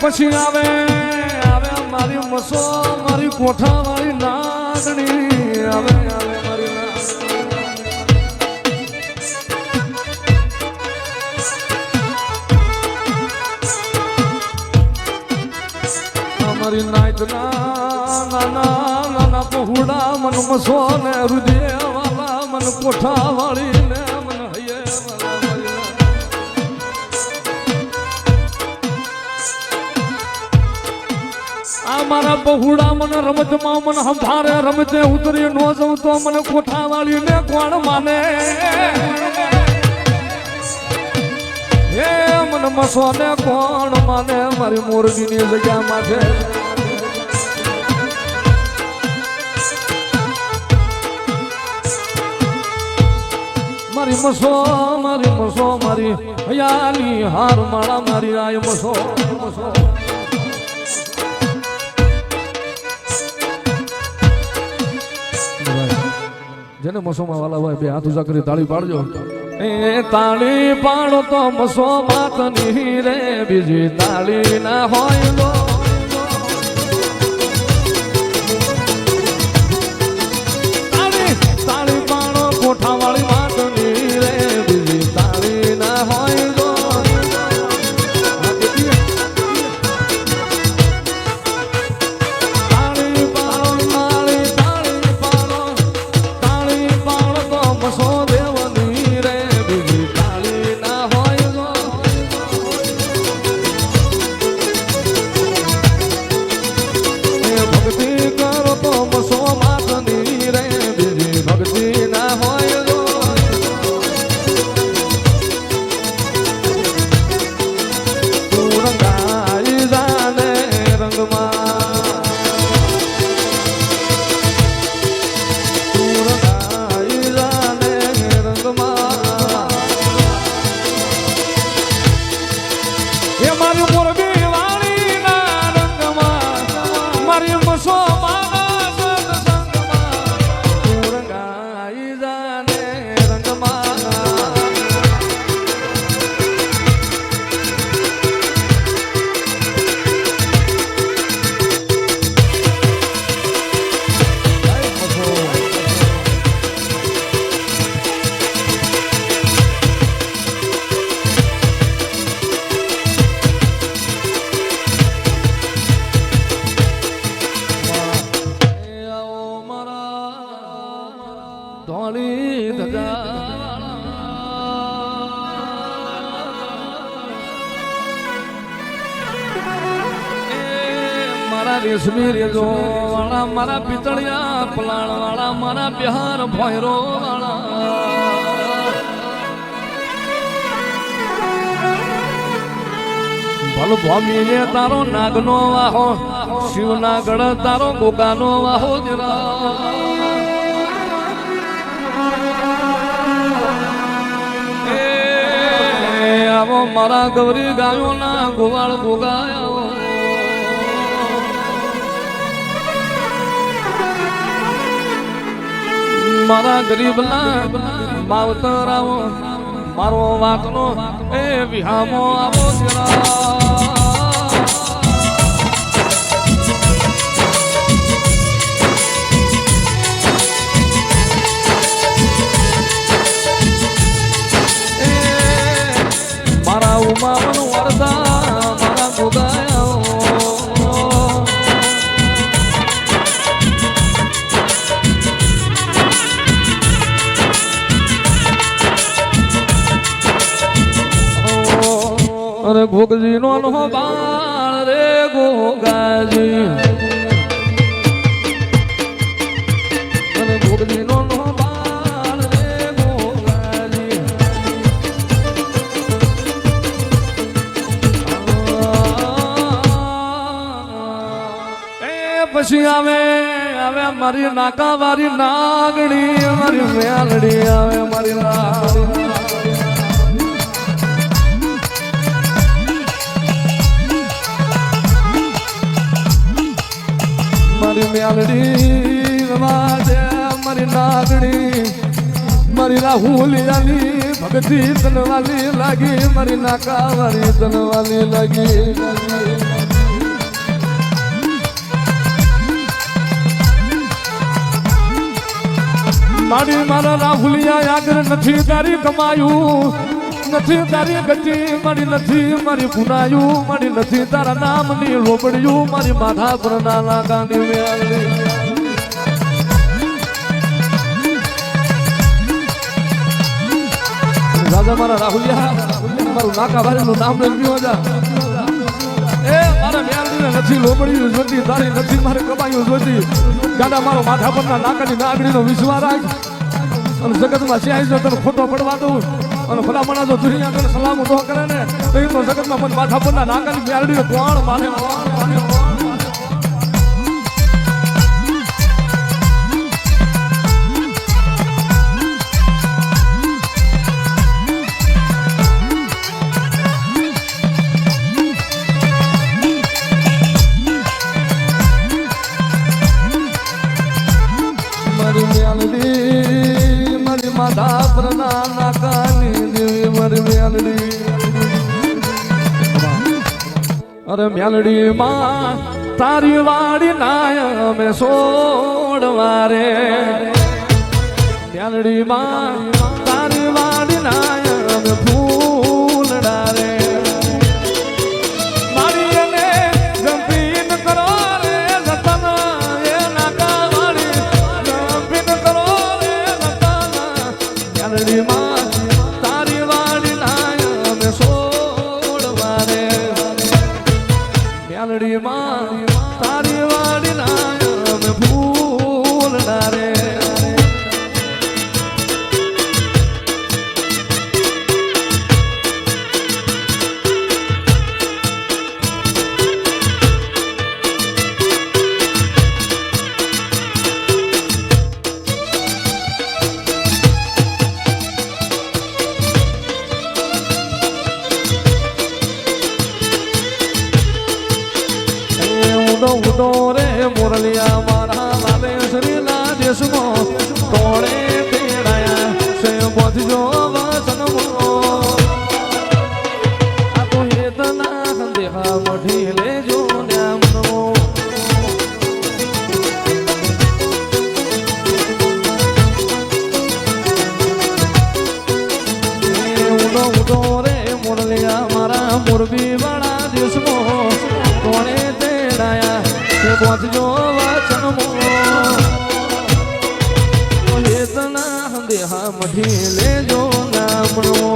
પછી આવે આવે મારી મસો, મારી કોઠા મારી નાગણી આવે આવે મારી. અમારી નાઈટ નાના નાના પહોડા મન મસો ને હૃદય વાલા મન કોઠા વાળી મારા બહુડા મને રમતમાં મને હંભારે, રમતે ઉતરી નો જઉં તો મને કોઠા વાળી ને કોણ માને? હે મને મસો ને કોણ માને? મારી મોરબીની જગ્યામાં છે મારી મસો મારી મસો, મારી હયાલી હાર માળા, મારી આય મસો મસો. જેને મસોમાં વાલા હોય બે હાથ ઉજા તાળી પાડજો. એ તાળી પાડો તો મસો માતની રે, બીજી તાળી ના હોય તો. મારા રેશમી રેજો વાળા મારા પિતળિયા પલાણ વાળા મારા બિહાર ભોયરો વાળા ભલ ભૂમિ તારો નાગનો વાહો શિવના ગઢ તારો ગોગાનો વાહો જરા. આવો મારા ગૌરી ગાયો ના ગોવાળ ગોગાયો. મારા ગરીબ ના માવતર આવો મારો વાતનો એ વિહામો આવો જરા. અરે ગોગજી રે ગોગાજી ગોગજી નો બાળ રે ગોગાજી એ પછી આવે આવે મારી નાકા વારી નાગણી, મારી મેલડી, આવે મારી નાગણી. મારી મેલડી મારી નાગણી, મારી રાહુલિયાની ભગતી તનવાલી લાગી, મારી નાકાવાળી તનવાલી લાગી. મારી મારા રાહુલિયા આગળ નથી તારી કમાયું. નથી, તારી ગતિ મારી નથી, મારી પુનાયું મારી નથી, તારા નામની રોબડ્યું મારી માથા પર ગાંધી મેળવી. રાજા મારા રાહુલિયા, મારું નાકા ભાઈનું નામ લખ્યું હતા એ, મારા નથી લોબડ્યું જોતી, તારી નથી મારે કમાયું જોતી. દાદા, મારો માથા પરના નાકાની નાગડીનો વિશ્વાસ રાખ. અને જગતમાં જો તને ખોટો પડવા દઉં. અને ભલા મણા જો દુનિયા તને સલામ ઊભો કરે ને, તો એ તો જગતમાં મન માથા પરના કોણ માને કોણ માને મારી મ્યાલડી મારી માધા મ્યાલડી. અરે મ્યાલડી માં તારી વાડી નાય અમે સોડવા રે મ્યાલડી માં તારી વાડી નાય પહોંચજો વાસણમાં વેદના દેહા મઢી લેજો ગામણો